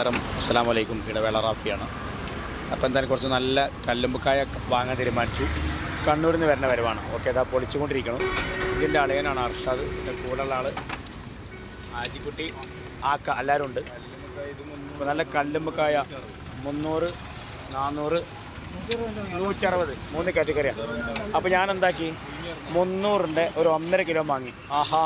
നമസ്കാരം. അസ്സാം വലൈക്കും ഇടവേള റാഫിയാണ്. അപ്പോൾ എന്തായാലും കുറച്ച് നല്ല കല്ലുമ്പക്കായ വാങ്ങാൻ തീരുമാനിച്ചു. കണ്ണൂരിൽ നിന്ന് വരുന്ന വരവാണ്. ഓക്കെ അതാ പൊളിച്ചുകൊണ്ടിരിക്കണം. ഇതിന്റെ അളയനാണ് അർഷാദ്. എന്റെ കൂടെയുള്ള ആൾ ആജിക്കുട്ടി ആക്ക എല്ലാവരും ഉണ്ട്. അപ്പോൾ നല്ല കല്ലുമ്പക്കായ മുന്നൂറ് നാന്നൂറ് നൂറ്ററുപത് മൂന്ന് കാറ്റഗറിയാണ് അപ്പോൾ ഞാൻ എന്താക്കി? മുന്നൂറിന്റെ ഒരു ഒന്നര കിലോ വാങ്ങി. ആഹാ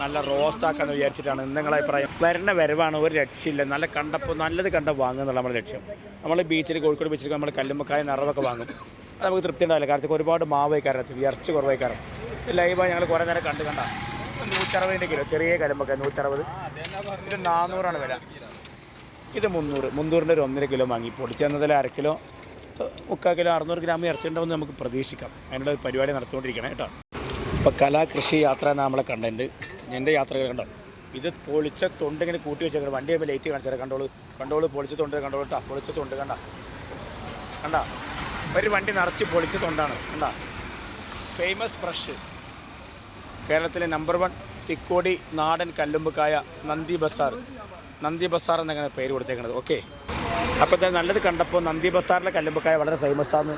നല്ല റോസ്റ്റാക്കാന്ന് വിചാരിച്ചിട്ടാണ് നിങ്ങളെ അഭിപ്രായം. വരുന്ന വരവാണ് ഒരു രക്ഷയില്ല. നല്ല കണ്ടപ്പോൾ നല്ലത് കണ്ട വാങ്ങുക എന്നുള്ള നമ്മുടെ ലക്ഷ്യം. നമ്മൾ ബീച്ചിൽ കോഴിക്കോട് ബീച്ചിൽ നമ്മൾ കല്ലുമ്മക്കായ നിറവൊക്കെ വാങ്ങും. അത് നമുക്ക് തൃപ്തി ഉണ്ടാവില്ല കാരണം ഒരുപാട് ഇറച്ചി വയ്ക്കാറുണ്ട് ലൈവായി ഞങ്ങൾ കുറേ നേരം കണ്ട് കണ്ട. നൂറ്ററുപതിന്റെ കിലോ ചെറിയ കല്ലുമ്പൊക്കെ നൂറ്ററുപത്. ഇത് നാനൂറാണ് വില. ഇത് മുന്നൂറ്. മുന്നൂറിന്റെ ഒരു ഒന്നര കിലോ വാങ്ങി. പൊടിച്ചെന്നതിൽ അര കിലോ മുക്കാൽ കിലോ അറുന്നൂറ് ഗ്രാം ഇറച്ചി ഉണ്ടാവുമെന്ന് നമുക്ക് പ്രതീക്ഷിക്കാം. അതിനുള്ള പരിപാടി നടത്തുകൊണ്ടിരിക്കണം കേട്ടോ. ഇപ്പോൾ കലാകൃഷി യാത്ര നമ്മളെ കണ്ടന്റ് എന്റെ യാത്രകൾ കണ്ടോ? ഇത് പൊളിച്ച തൊണ്ട് ഇങ്ങനെ കൂട്ടി വെച്ചേക്കണം. വണ്ടി ആകുമ്പോൾ ലൈറ്റ് കാണിച്ചാൽ കണ്ടോളൂ. കണ്ടോളൂ പൊളിച്ച തൊണ്ട് കണ്ടോളൂ കേട്ടോ പൊളിച്ച തൊണ്ട് കണ്ട? കണ്ട? ഒരു വണ്ടി നിറച്ച് പൊളിച്ച തൊണ്ടാണ്. കണ്ട? ഫേമസ് ബ്രഷ് കേരളത്തിലെ നമ്പർ വൺ തിക്കോടി നാടൻ കല്ലുമ്പുക്കായ നന്ദി ബസാർ. നന്ദി ബസാർ എന്നങ്ങനെ പേര് കൊടുത്തേക്കുന്നത് ഓക്കെ അപ്പോൾ തന്നെ നല്ലത് കണ്ടപ്പോൾ നന്ദി ബസാറിലെ കല്ലുമ്പക്കായ വളരെ ഫേമസ് ആണ്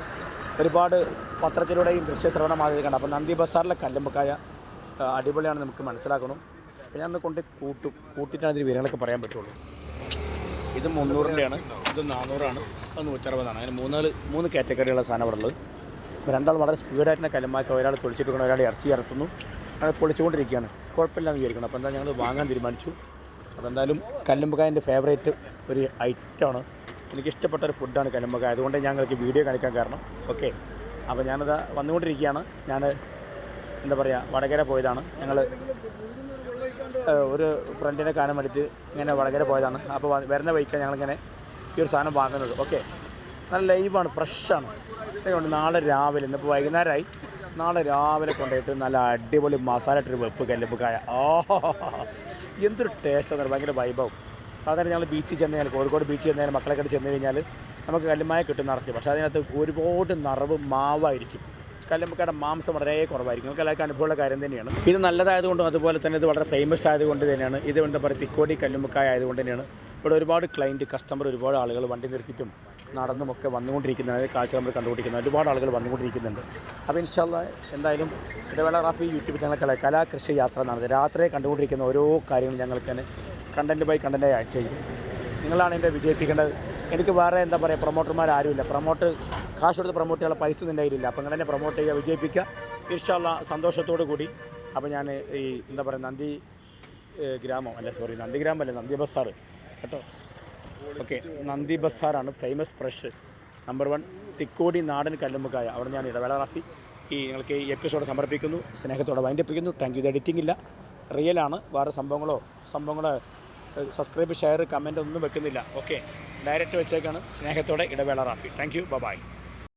ഒരുപാട് പത്രത്തിലൂടെയും ദൃശ്യ മാതിരി കണ്ട അപ്പോൾ നന്ദി ബസാറിലെ കല്ലുമ്പക്കായ അടിപൊളിയാണ് നമുക്ക് മനസ്സിലാക്കണം. പിന്നെ ഒന്ന് കൊണ്ട് കൂട്ടും. കൂട്ടിയിട്ടാണ് ഇതിന് വിവരങ്ങളൊക്കെ പറയാൻ പറ്റുള്ളൂ. ഇത് മുന്നൂറിന്റെയാണ് ഇത് നാനൂറാണ് അത് നൂറ്ററുപതാണ്. അങ്ങനെ മൂന്നാൽ മൂന്ന് കാറ്റഗറിയുള്ള സാധനം അവിടെ ഉള്ളത്. രണ്ടാൾ വളരെ സ്പീഡായിട്ട് കലമാക്കുക ഒരാൾ പൊളിച്ചിട്ട് ഒരാൾ ഇറച്ചി ഇറത്തുന്നു അത് പൊളിച്ചുകൊണ്ടിരിക്കുകയാണ്. കുഴപ്പമില്ലാന്ന് വിചാരിക്കണം അപ്പോൾ എന്താ ഞങ്ങൾ വാങ്ങാൻ തീരുമാനിച്ചു. അതെന്തായാലും കല്ലുമ്പക്കായന്റെ ഫേവറേറ്റ് ഒരു ഐറ്റമാണ് എനിക്ക് ഇഷ്ടപ്പെട്ട ഒരു ഫുഡാണ് കല്ലുമ്പക്കായ. അതുകൊണ്ട് ഞങ്ങൾക്ക് വീഡിയോ കാണിക്കാൻ കാരണം. ഓക്കെ അപ്പോൾ ഞാനത് വന്നുകൊണ്ടിരിക്കുകയാണ്. ഞാൻ എന്താ പറയുക വടകര പോയതാണ്. ഞങ്ങൾ ഒരു ഫ്രണ്ടിനെ കാനം എടുത്ത് ഇങ്ങനെ വടകര പോയതാണ്. അപ്പോൾ വരുന്ന വഴിക്കാണ് ഞങ്ങളിങ്ങനെ ഈ ഒരു സാധനം വാങ്ങുന്നത്. ഓക്കെ. നല്ല ലൈവാണ് ഫ്രഷാണ്. അതുകൊണ്ട് നാളെ രാവിലെ ഇന്നിപ്പോൾ വൈകുന്നേരമായി നാളെ രാവിലെ കൊണ്ടുപോയിട്ട് നല്ല അടിപൊളി മസാല ഇട്ടൊരു വെപ്പ് കല്ലുപ്പക്കായ ഓ എന്തൊരു ടേസ്റ്റ് ആണ്. ഭയങ്കര വൈഭവം സാധാരണ ഞങ്ങൾ ബീച്ചിൽ ചെന്ന് കഴിഞ്ഞാൽ കോഴിക്കോട് ബീച്ചിൽ ചെന്ന് കഴിഞ്ഞാൽ മക്കളെ കണ്ട് ചെന്ന് കഴിഞ്ഞാൽ നമുക്ക് കല്ലുമായ കിട്ടും നിറച്ച്. പക്ഷേ അതിനകത്ത് ഒരുപാട് നിറവ് മാവായിരിക്കും. കല്ലുമ്പക്കയുടെ മാംസം വളരെ കുറവായിരിക്കും. നമുക്ക് എല്ലാവർക്കും അനുഭവമുള്ള കാര്യം തന്നെയാണ്. ഇത് നല്ലതായതുകൊണ്ടും അതുപോലെ തന്നെ ഇത് വളരെ ഫേമസ് ആയതുകൊണ്ട് തന്നെയാണ്. ഇത് എന്താ പറയുക തിക്കോടി കല്ലുമ്പക്കായ ആയതുകൊണ്ട് തന്നെയാണ്. ഇവിടെ ഒരുപാട് ക്ലൈന്റ് കസ്റ്റമർ ഒരുപാട് ആളുകൾ വണ്ടി നിർത്തിയിട്ടും നടന്നും ഒക്കെ വന്നുകൊണ്ടിരിക്കുന്നതാണ് കാഴ്ച നമ്മൾ കണ്ടുകൊണ്ടിരിക്കുന്നത് ഒരുപാട് ആളുകൾ വന്നുകൊണ്ടിരിക്കുന്നുണ്ട്. അപ്പോൾ ഇൻഷാല്ല എന്തായാലും ഇടവേള റാഫി യൂട്യൂബ് ചാനൽ കല കലാ കൃഷി യാത്ര നടന്നത്. രാത്രി കണ്ടുകൊണ്ടിരിക്കുന്ന ഓരോ കാര്യങ്ങളും ഞങ്ങൾക്ക് തന്നെ കണ്ടന്റ് ബൈ കണ്ടന്റായി ആക്ട് ചെയ്യും. നിങ്ങളാണ് എന്റെ വിജയിപ്പിക്കേണ്ടത്. എനിക്ക് വേറെ എന്താ പറയുക പ്രൊമോട്ടർമാർ ആരുമില്ല. പ്രൊമോട്ട് കാശ് കൊടുത്ത് പ്രൊമോട്ട് ചെയ്യാനുള്ള പൈസ ഒന്നും എന്റെ കയ്യിലില്ല. അപ്പം അങ്ങനെ തന്നെ പ്രൊമോട്ട് ചെയ്യുക വിജയിപ്പിക്കുക. ഇഷ്ടമുള്ള സന്തോഷത്തോടു കൂടി. അപ്പോൾ ഞാൻ ഈ എന്താ പറയുക നന്ദി ഗ്രാമം അല്ല സോറി നന്ദി ഗ്രാമം അല്ല നന്ദി ബസാർ. കേട്ടോ? ഓക്കെ നന്ദി ബസാറാണ് famous fresh number one Thikkodi നാടൻ കല്ലുമ്പക്കായ അവിടെ ഞാൻ ഇടവേള റാഫി. ഈ നിങ്ങൾക്ക് ഈ എപ്പിസോഡ് സമർപ്പിക്കുന്നു സ്നേഹത്തോടെ വൈൻഡപ്പിക്കുന്നു. താങ്ക് യു ഇത് എഡിറ്റിംഗ് ഇല്ല. റിയലാണ് വേറെ സംഭവങ്ങളോ സംഭവങ്ങളോ സബ്സ്ക്രൈബ് ഷെയർ കമന്റ് ഒന്നും വെക്കുന്നില്ല. ഓക്കെ ഡയറക്റ്റ് വെച്ചേക്കാണ് സ്നേഹത്തോടെ ഇടവേള റാഫി. Thank you by